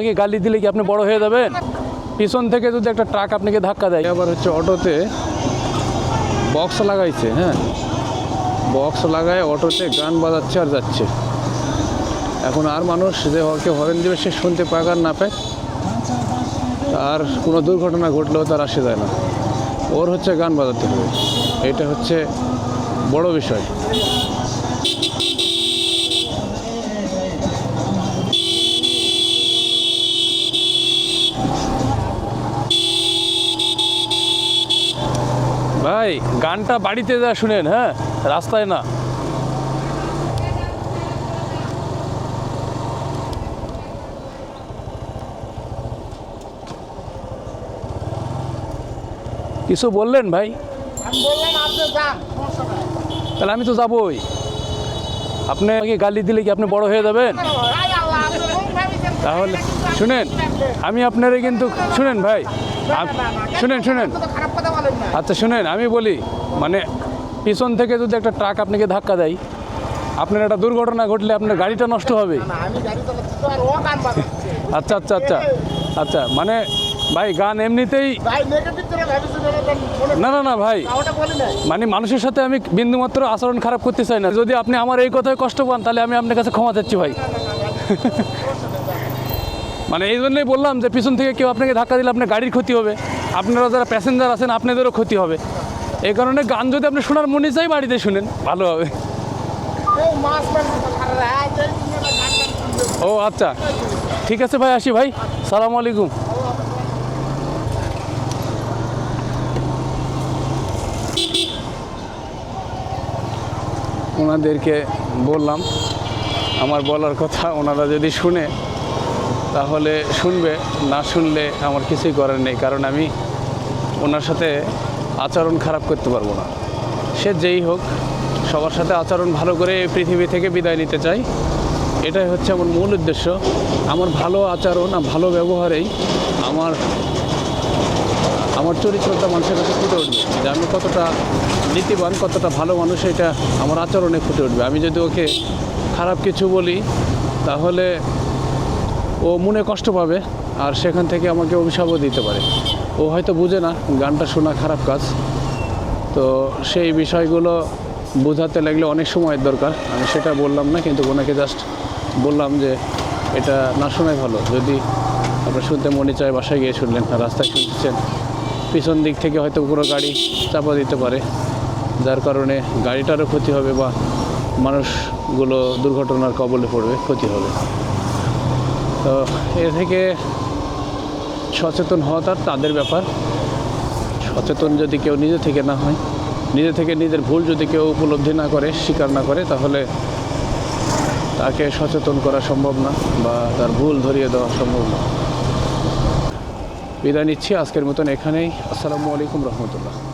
আপনাকে গালি দিলে কি আপনি বড় হয়ে যাবেন? পিছন থেকে যদি একটা ট্রাক আপনাকে ধাক্কা দেয়। আবার হচ্ছে অটোতে বক্স লাগাইছে হ্যাঁ? বক্স লাগায় অটোতে গান বাজাচ্ছে আর যাচ্ছে। এখন আর মানুষ যে হকে হরেন দিবে, সে শুনতে পাক আর না পায় আর কোনো দুর্ঘটনা ঘটলেও তার আসে যায় না। ওর হচ্ছে গান বাজাতে হবে। এটা হচ্ছে বড় বিষয়। ভাই গানটা বাড়িতে যা শুনেন হ্যাঁ? রাস্তায় না। কিছু বললেন ভাই? তাহলে আমি তো যাবই। আপনি আমাকে গালি দিলে কি আপনি বড় হয়ে যাবেন? তাহলে শুনেন আমি আপনারে কিন্তু শুনেন ভাই শুনেন শুনেন আচ্ছা শুনেন আমি বলি মানে পিছন থেকে যদি একটা ট্রাক আপনাকে ধাক্কা দেয় আপনার একটা দুর্ঘটনা ঘটলে আপনার গাড়িটা নষ্ট হবে আচ্ছা আচ্ছা আচ্ছা আচ্ছা মানে ভাই গান এমনিতেই মনে না না না ভাই মানে মানুষের সাথে আমি বিন্দুমাত্র আচরণ খারাপ করতে চাই না যদি আপনি আমার এই কথায় কষ্ট পান তাহলে আমি আপনার কাছে ক্ষমা চাচ্ছি ভাই মানে এই জন্যই বললাম যে পিছন থেকে কেউ আপনাকে ধাক্কা দিলে আপনার গাড়ির ক্ষতি হবে। আপনারা যারা প্যাসেঞ্জার আছেন, আপনাদেরও ক্ষতি হবে। এই কারণে গান যদি আপনি শোনার মনে চাই, বাড়িতে শুনেন। ভালো হবে। ও আচ্ছা। ঠিক আছে ভাই, আসি ভাই। সালাম আলাইকুম। ওনাদেরকে বললাম, আমার বলার কথা ওনারা যদি শুনে তাহলে শুনবে, না শুনলে আমার কিছুই করার নেই, কারণ আমি ওনার সাথে আচরণ খারাপ করতে পারব না। সে যেই হোক, সবার সাথে আচরণ ভালো করে পৃথিবী থেকে বিদায় নিতে চাই। এটাই হচ্ছে আমার মূল উদ্দেশ্য। আমার ভালো আচরণ আর ভালো ব্যবহারেই আমার আমার চরিত্রটা মানুষের কাছে ফুটে উঠবে। যে আমি কতটা নীতিবান, কতটা ভালো মানুষ, এটা আমার আচরণে ফুটে উঠবে। আমি যদি ওকে খারাপ কিছু বলি, তাহলে ও মনে কষ্ট পাবে আর সেখান থেকে আমাকে অভিশাপও দিতে পারে। ও হয়তো বুঝে না গানটা শোনা খারাপ কাজ। তো সেই বিষয়গুলো বোঝাতে লাগলে অনেক সময়ের দরকার। আমি সেটা বললাম না, কিন্তু ওনাকে জাস্ট বললাম যে এটা না শোনাই ভালো। যদি আপনার শুনতে মনে চায় বাসায় গিয়ে শুনলেন আর রাস্তায় শুনছেন, পিছন দিক থেকে হয়তো পুরো গাড়ি চাপা দিতে পারে, যার কারণে গাড়িটারও ক্ষতি হবে বা মানুষগুলো দুর্ঘটনার কবলে পড়বে, ক্ষতি হবে। তো এ থেকে সচেতন হওয়া তার তাদের ব্যাপার। সচেতন যদি কেউ নিজে থেকে না হয়, নিজে থেকে নিজের ভুল যদি কেউ উপলব্ধি না করে, স্বীকার না করে, তাহলে তাকে সচেতন করা সম্ভব না বা তার ভুল ধরিয়ে দেওয়া সম্ভব না। বিদায় নিচ্ছি, আজকের মতন এখানেই। আসসালামু আলাইকুম রহমতুল্লাহ।